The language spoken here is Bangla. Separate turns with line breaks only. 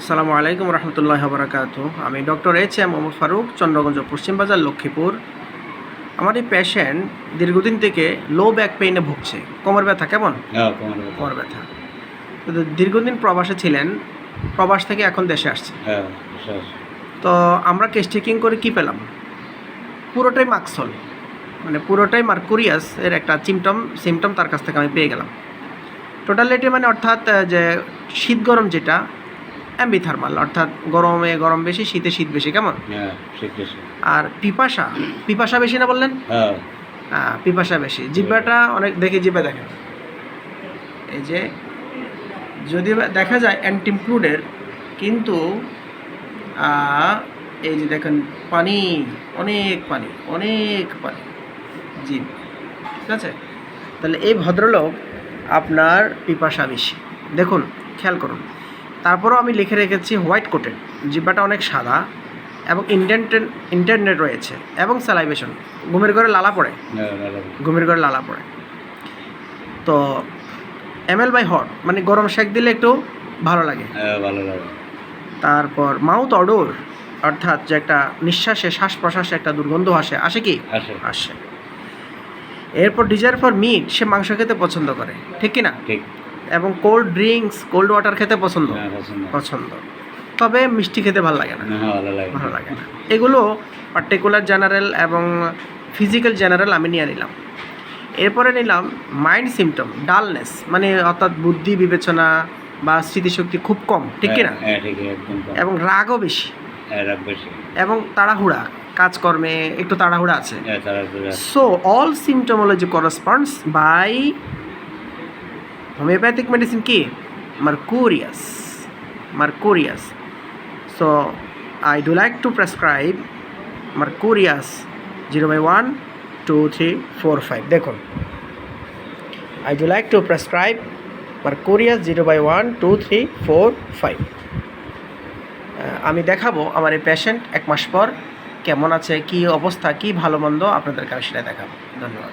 আসসালামু আলাইকুম রহমতুল্লাহ বরাকাত আমি doctor H M Mohammad Faruk Chandraganj পশ্চিম বাজার লক্ষ্মীপুর। আমার এই পেশেন্ট দীর্ঘদিন থেকে লো ব্যাক পেইনে ভুগছে। কোমর ব্যথা কেমন?
হ্যাঁ কোমর ব্যথা।
তো দীর্ঘদিন প্রবাসে ছিলেন প্রবাস থেকে এখন দেশে আসছে
হ্যাঁ
তো আমরা কেস চেকিং করে কি পেলাম? পুরোটাই মাক্সল মানে পুরোটাই মার্কুরিয়াস এর একটা সিমটম সিমটম তার কাছ থেকে আমি পেয়ে গেলাম। টোটালিটি মানে অর্থাৎ যে শীত গরম যেটা অ্যাম্বিথার্মাল অর্থাৎ গরমে গরম বেশি শীতে শীত বেশি কেমন?
হ্যাঁ
আর পিপাসা পিপাসা বেশি না বললেন?
হ্যাঁ।
পিপাসা বেশি। জিব্বাটা অনেক দেখে জিব্বা দেখেন। এই যে যদি দেখা যায় অ্যান্টিমক্লুডের কিন্তু এই যে দেখেন পানি অনেক পানি অনেক পানি জিভ। ঠিক আছে? তাহলে এই ভদ্রলোক আপনার পিপাসা বেশি। দেখুন খেয়াল করুন। তারপরেও আমি লিখে রেখেছি হোয়াইট কোটেড। জিব্বাটা অনেক সাদা এবং ইন্টারনেট ইন্টারনেট রয়েছে এবং স্যালাইভেশন। ঘুমের ঘরে লালা পড়ে।
হ্যাঁ
ঘুমের ঘরে লালা পড়ে। তো এমএল বাই হট মানে গরম শেক দিলে একটু ভালো লাগে।
হ্যাঁ ভালো লাগে।
তারপর মাউথ অডোর অর্থাৎ যে একটা নিঃশ্বাসে শ্বাস প্রশ্বাসে একটা দুর্গন্ধ আসে। আসে কি?
আসে।
আসে। এরপর ডিজায়ার ফর মিট সে মাংস খেতে পছন্দ করে। ঠিক কি না?
ঠিক।
এবং কোল্ড ড্রিঙ্কস কোল্ড ওয়াটার খেতে পছন্দ?
হ্যাঁ পছন্দ।
পছন্দ। তবে মিষ্টি খেতে ভালো লাগে না।
হ্যাঁ ভালো লাগে
না। এগুলো পার্টিকুলার জেনারেল এবং ফিজিক্যাল জেনারেল আমি নিয়ে নিলাম। এরপরে নিলাম মাইন্ড সিমটম ডালনেস মানে অর্থাৎ বুদ্ধি বিবেচনা বা স্মৃতিশক্তি খুব কম ঠিক কি না
হ্যাঁ।
এবং রাগও বেশি। এবং তাড়াহুড়া কাজকর্মে একটু তাড়াহুড়া আছে। So all symptomatology corresponds by homeopathic medicine কি? Mercurius mercurius so I do like to prescribe mercurius zero by one two three four five দেখুন I do like to prescribe mercurius zero by one two three four five আমি দেখাবো আমার এই পেশেন্ট এক মাস পর কেমন আছে, কি অবস্থা, কি ভালো মন্দ, আপনাদেরকে আমি সেটা দেখাবো। ধন্যবাদ।